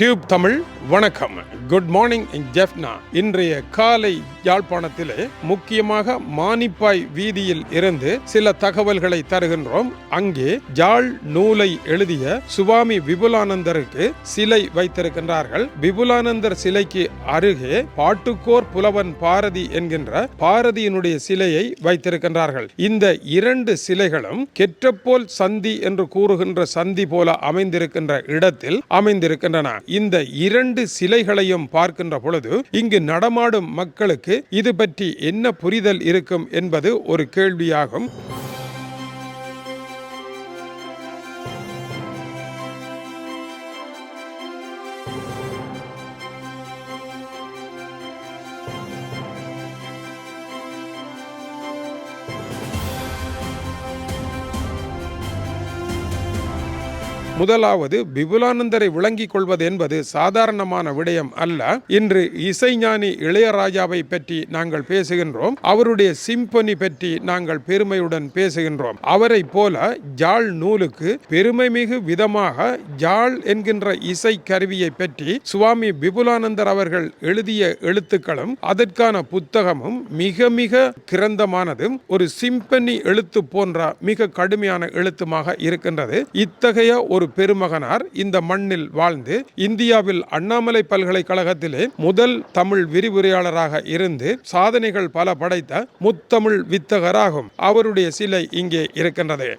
Tube Tamil வணக்கம். Good morning Jaffna. இன்றைய காலை யாழ்ப்பாணத்திலே முக்கியமாக மானிப்பாய் வீதியில் இருந்து சில தகவல்களை தருகின்றோம். அங்கே ஜாழ் நூலை எழுதிய சுவாமி விபுலானந்தருக்கு சிலை வைத்திருக்கின்றார்கள். விபுலானந்தர் சிலைக்கு அருகே பாட்டுக்கோர் புலவன் பாரதி என்கின்ற பாரதியினுடைய சிலையை வைத்திருக்கின்றார்கள். இந்த இரண்டு சிலைகளும் கெற்றப்போல் சந்தி என்று கூறுகின்ற சந்தி போல அமைந்திருக்கின்ற இடத்தில் அமைந்திருக்கின்றன. இந்த இரண்டு சிலைகளையும் பார்க்கின்ற பொழுது இங்கு நடமாடும் மக்களுக்கு இது பற்றி என்ன புரிதல் இருக்கும் என்பது ஒரு கேள்வியாகும். முதலாவது விபுலானந்தரை விளங்கிக் கொள்வது என்பது சாதாரணமான விடயம் அல்ல. இன்று இசைஞானி இளையராஜாவை பற்றி நாங்கள் பேசுகின்றோம். அவருடைய சிம்பனி பற்றி நாங்கள் பெருமையுடன் பேசுகின்றோம். அவரை போல ஜாழ் நூலுக்கு பெருமை மிகு விதமாக ஜாழ் என்கின்ற இசை கருவியை பற்றி சுவாமி விபுலானந்தர் அவர்கள் எழுதிய எழுத்துக்களும் அதற்கான புத்தகமும் மிக மிக கிரந்தமானதும் ஒரு சிம்பனி எழுத்து போன்ற மிக கடுமையான எழுத்துமாக இருக்கின்றது. இத்தகைய ஒரு பெருமகனார் இந்த மண்ணில் வாழ்ந்து இந்தியாவில் அண்ணாமலை பல்கலைக்கழகத்திலே முதல் தமிழ் விரிவுரையாளராக இருந்து சாதனைகள் பல படைத்த முத்தமிழ் வித்தகராகும். அவருடைய சிலை இங்கே இருக்கின்றது.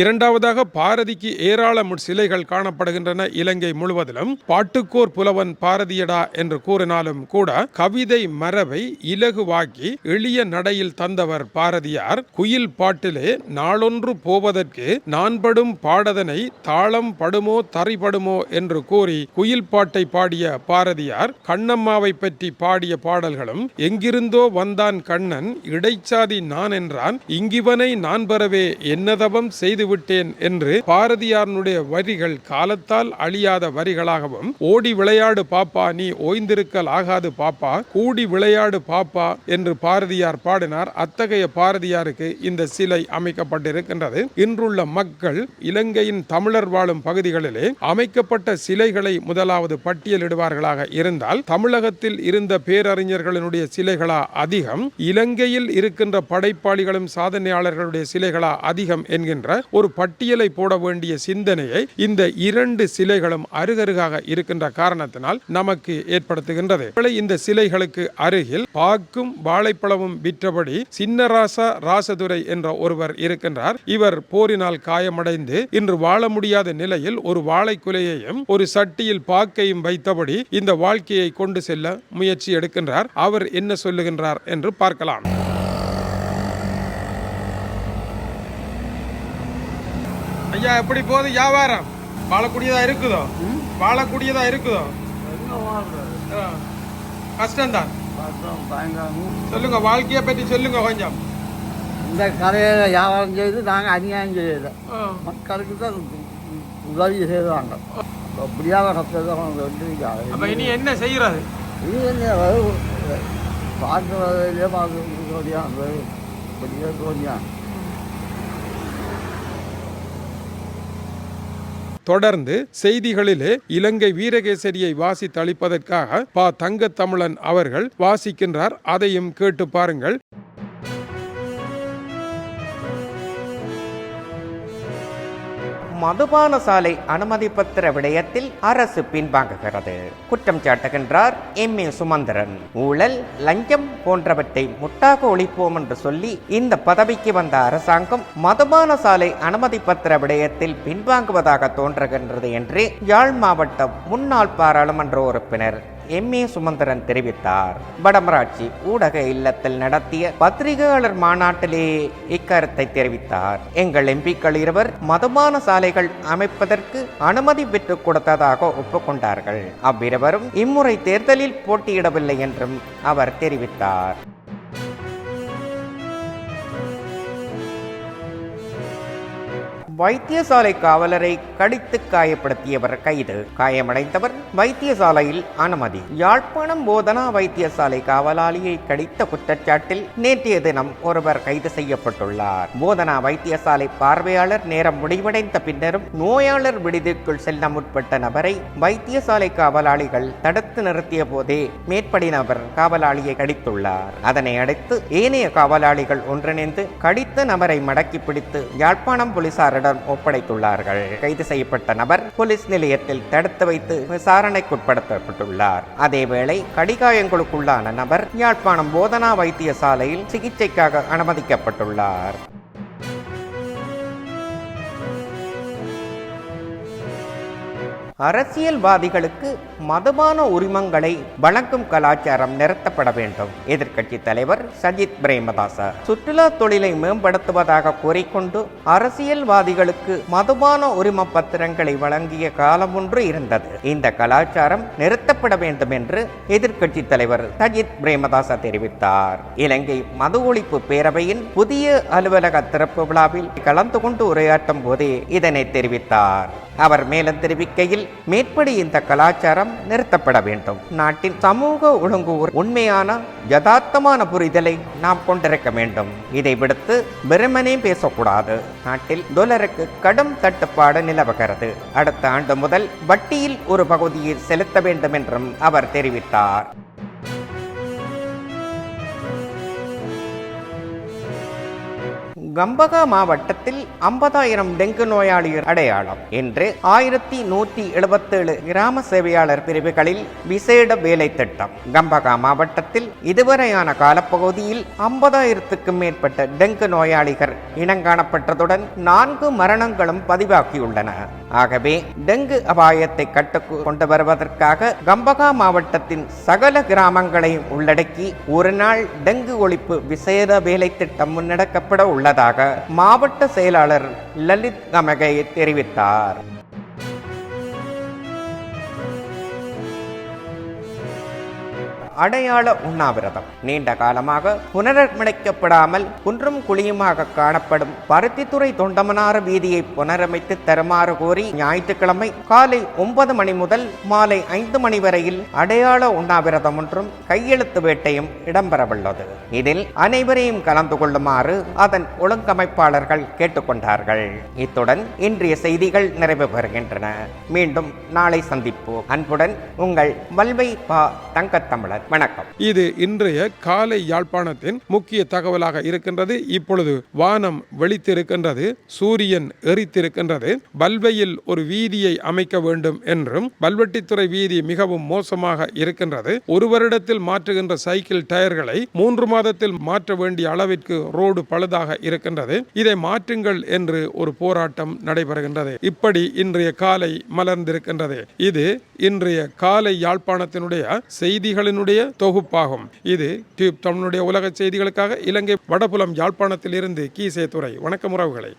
இரண்டாவதாக பாரதிக்கு ஏராளம் சிலைகள் காணப்படுகின்றன இலங்கை முழுவதிலும். பாட்டுக்கோர் புலவன் பாரதியடா என்று கூறினாலும் கூட கவிதை மரபை இலகுவாக்கி எளிய நடையில் தந்தவர் பாரதியார். குயில் பாட்டிலே நாளொன்று போவதற்கு நான் படும் பாடதனை தாளம் படுமோ தறிபடுமோ என்று கூறி குயில் பாட்டை பாடிய பாரதியார் கண்ணம்மாவை பற்றி பாடிய பாடல்களும் எங்கிருந்தோ வந்தான் கண்ணன் இடைச்சாதி நான் என்றான் இங்கிவனை நான் பெறவே என்னதவம் செய்து விட்டேன் என்று பாரதியாரனுடைய வரிகள் காலத்தால் அழியாத வரிகளாகவும் ஓடி விளையாடு பாப்பா நீ ஓய்ந்திருக்கல் ஆகாது பாப்பா கூடி விளையாடு பாப்பா என்று பாரதியார் பாடினார். அத்தகைய பாரதியாருக்கு இந்த சிலை அமைக்கப்பட்டிருக்கின்றது. இன்றுள்ள மக்கள் இலங்கையின் தமிழர் வாழும் பகுதிகளிலே அமைக்கப்பட்ட சிலைகளை முதலாவது பட்டியலிடுவார்களாக இருந்தால் தமிழகத்தில் இருந்த பேரறிஞர்களினுடைய சிலைகளா அதிகம் இலங்கையில் இருக்கின்ற படைப்பாளிகளும் சாதனையாளர்களுடைய சிலைகளா அதிகம் என்கின்ற ஒரு பட்டியலை போட வேண்டிய சிந்தனையை இந்த இரண்டு சிலைகளும் அருகருகாக இருக்கின்ற காரணத்தினால் நமக்கு ஏற்படுத்துகின்றது. இந்த சிலைகளுக்கு அருகில் பாக்கும் வாழைப்பழமும் விற்றபடி சின்னராசா ராசதுரை என்ற ஒருவர் இருக்கின்றார். இவர் போரினால் காயமடைந்து இன்று வாழ முடியாத நிலையில் ஒரு வாழைக்குலையையும் ஒரு சட்டியில் பாக்கையும் வைத்தபடி இந்த வாழ்க்கையை கொண்டு செல்ல முயற்சி எடுக்கின்றார். அவர் என்ன சொல்லுகின்றார் என்று பார்க்கலாம். ஐயா எப்படி போகுது? வியாபாரம்? வாழக்கூடியதா இருக்குதோ? வாழக்கூடியதா இருக்குதோ. கஷ்டம்தான். சொல்லுங்க வாழ்க்கையை பற்றி சொல்லுங்க கொஞ்சம். இந்த கடையில் வியாபாரம் செய்து நாங்கள் அநியாயம் செய்யலை. மக்களுக்கு தான் உதவி செய்வாங்க. அப்போ முடியாத கஷ்டத்தை இனி என்ன செய்யறது? இது என்ன பார்க்குறதுலேயே பார்க்க தோணியா பெரிய தோணியா? தொடர்ந்து செய்திகளிலே இலங்கை வீரகேசரியை வாசித்தளிப்பதற்காக பா. தங்கத்தமிழன் அவர்கள் வாசிக்கின்றார். அதையும் கேட்டு பாருங்கள். மதுபான சாலை அனுமதி பத்திர விடயத்தில் அரசு பின்வாங்குகிறது. குற்றம் சாட்டுகின்றார் எம். ஏ. சுமந்திரன். ஊழல் லஞ்சம் போன்றவற்றை முட்டாக ஒழிப்போம் என்று சொல்லி இந்த பதவிக்கு வந்த அரசாங்கம் மதுபான சாலை அனுமதி பத்திர விடயத்தில் பின்வாங்குவதாக தோன்றுகின்றது என்று யாழ் மாவட்ட முன்னாள் பாராளுமன்ற உறுப்பினர் எம். ஏ. சுமந்திரன் தெரிவித்தார். வடமராட்சி ஊடக இல்லத்தில் நடத்திய பத்திரிகையாளர் மாநாட்டிலே இக்கருத்தை தெரிவித்தார். எங்கள் எம்பிக்கள் இருவர் மதுபான சாலைகள் அமைப்பதற்கு அனுமதி பெற்றுக் கொடுத்ததாக ஒப்புக்கொண்டார்கள். அவ்விருவரும் இம்முறை தேர்தலில் போட்டியிடவில்லை என்றும் அவர் தெரிவித்தார். வைத்தியசாலை காவலரை கடித்து காயப்படுத்தியவர் கைது. காயமடைந்தவர் வைத்தியசாலையில் அனுமதி. யாழ்ப்பாணம் போதனா வைத்தியசாலை காவலாளியை கடித்த குற்றச்சாட்டில் நேற்றைய தினம் ஒருவர் கைது செய்யப்பட்டுள்ளார். போதனா வைத்தியசாலை பார்வையாளர் நேரம் முடிவடைந்த பின்னரும் நோயாளர் விடுதிக்குள் செல்ல முற்பட்ட நபரை வைத்தியசாலை காவலாளிகள் தடுத்து நிறுத்திய போதே மேற்படி நபர் காவலாளியை கடித்துள்ளார். அதனை அடுத்து ஏனைய காவலாளிகள் ஒன்றிணைந்து கடித்த நபரை மடக்கி பிடித்து யாழ்ப்பாணம் போலீசாரிடம் ஒப்படைத்துள்ளார்கள். கைது செய்யப்பட்ட நபர் போலீஸ் நிலையத்தில் தடுத்து வைத்து விசாரணைக்குட்படுத்தப்பட்டுள்ளார். அதேவேளை கடிகாயங்களுக்குள்ளான நபர் யாழ்ப்பாணம் போதனா வைத்தியசாலையில் சிகிச்சைக்காக அனுமதிக்கப்பட்டுள்ளார். அரசியல்வாதிகளுக்கு மதுபான உரிமங்களை வழங்கும் கலாச்சாரம் நிறுத்தப்பட வேண்டும். எதிர்க்கட்சி தலைவர் சஜித் பிரேமதாச சுற்றுலா தொழிலை மேம்படுத்துவதாக கூறிக்கொண்டு அரசியல்வாதிகளுக்கு மதுபான உரிம பத்திரங்களை வழங்கிய காலம் ஒன்று இருந்தது. இந்த கலாச்சாரம் நிறுத்தப்பட வேண்டும் என்று எதிர்க்கட்சி தலைவர் சஜித் பிரேமதாச தெரிவித்தார். இலங்கை மது ஒழிப்பு பேரவையின் புதிய அலுவலக திறப்பு விழாவில் கலந்து கொண்டு உரையாற்றும் போதே இதனை தெரிவித்தார். அவர் மேலும் தெரிவிக்கையில் மேற்படி இந்த கலாச்சாரம் நிறுத்தப்பட வேண்டும். நாட்டின் சமூக ஒழுங்கு ஒரு உண்மையான யதார்த்தமான புரிதலை நாம் கொண்டிருக்க வேண்டும். இதை விடுத்து வெறுமனே பேசக்கூடாது. நாட்டில் டொலருக்கு கடும் தட்டுப்பாடு நிலவுகிறது. அடுத்த ஆண்டு முதல் வட்டியில் ஒரு பகுதியை செலுத்த வேண்டும் என்றும் அவர் தெரிவித்தார். கம்பகா மாவட்டத்தில் ஐம்பதாயிரம் டெங்கு நோயாளிகள் அடையாளம் என்று ஆயிரத்தி நூற்றி எழுபத்தேழு கிராம சேவையாளர் பிரிவுகளில் விசேட வேலை திட்டம். கம்பகா மாவட்டத்தில் இதுவரையான காலப்பகுதியில் ஐம்பதாயிரத்துக்கும் மேற்பட்ட டெங்கு நோயாளிகள் இனங்காணப்பட்டதுடன் நான்கு மரணங்களும் பதிவாகியுள்ளன. ஆகவே டெங்கு அபாயத்தை கட்டுக்கு கொண்டு வருவதற்காக கம்பகா மாவட்டத்தின் சகல கிராமங்களையும் உள்ளடக்கி ஒரு நாள் டெங்கு ஒழிப்பு விசேட வேலை திட்டம் முன்னெடுக்கப்பட உள்ளதாக மாவட்ட செயலாளர் லலித் கமகை தெரிவித்தார். அடையாள உண்ணாவிரதம். நீண்ட காலமாக புனரமைக்கப்படாமல் குன்றும் குழியுமாக காணப்படும் பருத்தித்துறை தொண்டமனார வீதியை புனரமைத்து தருமாறு கோரி ஞாயிற்றுக்கிழமை காலை ஒன்பது மணி முதல் மாலை ஐந்து மணி வரையில் அடையாள உண்ணாவிரதம் ஒன்றும் கையெழுத்து வேட்டையும் இடம்பெறவுள்ளது. இதில் அனைவரையும் கலந்து கொள்ளுமாறு அதன் ஒழுங்கமைப்பாளர்கள் கேட்டுக்கொண்டார்கள். இத்துடன் இன்றைய செய்திகள் நிறைவு பெறுகின்றன. மீண்டும் நாளை சந்திப்போம். அன்புடன் உங்கள் வல்வை பா தங்கத்தமிழர். வணக்கம். இது இன்றைய காலை யாழ்ப்பாணத்தின் முக்கிய தகவலாக இருக்கின்றது. இப்பொழுது வானம் வெளித்திருக்கின்றது சூரியன் எரித்திருக்கின்றது. பல்வையில் ஒரு வீதியை அமைக்க வேண்டும் என்றும் பல்வெட்டித்துறை வீதி மிகவும் மோசமாக இருக்கின்றது. ஒரு வருடத்தில் மாற்றுகின்ற சைக்கிள் டயர்களை மூன்று மாதத்தில் மாற்ற வேண்டிய அளவிற்கு ரோடு பழுதாக இருக்கின்றது. இதை மாற்றுங்கள் என்று ஒரு போராட்டம் நடைபெறுகின்றது. இப்படி இன்றைய காலை மலர்ந்திருக்கின்றது. இது இன்றைய காலை யாழ்ப்பாணத்தினுடைய செய்திகளினுடைய தொகுப்பாகும். இது டியூப் தமிழுடைய உலக செய்திகளுக்காக இலங்கை வடபுலம் யாழ்ப்பாணத்தில் இருந்து கீசே துறை வணக்கம் உறவுகளை.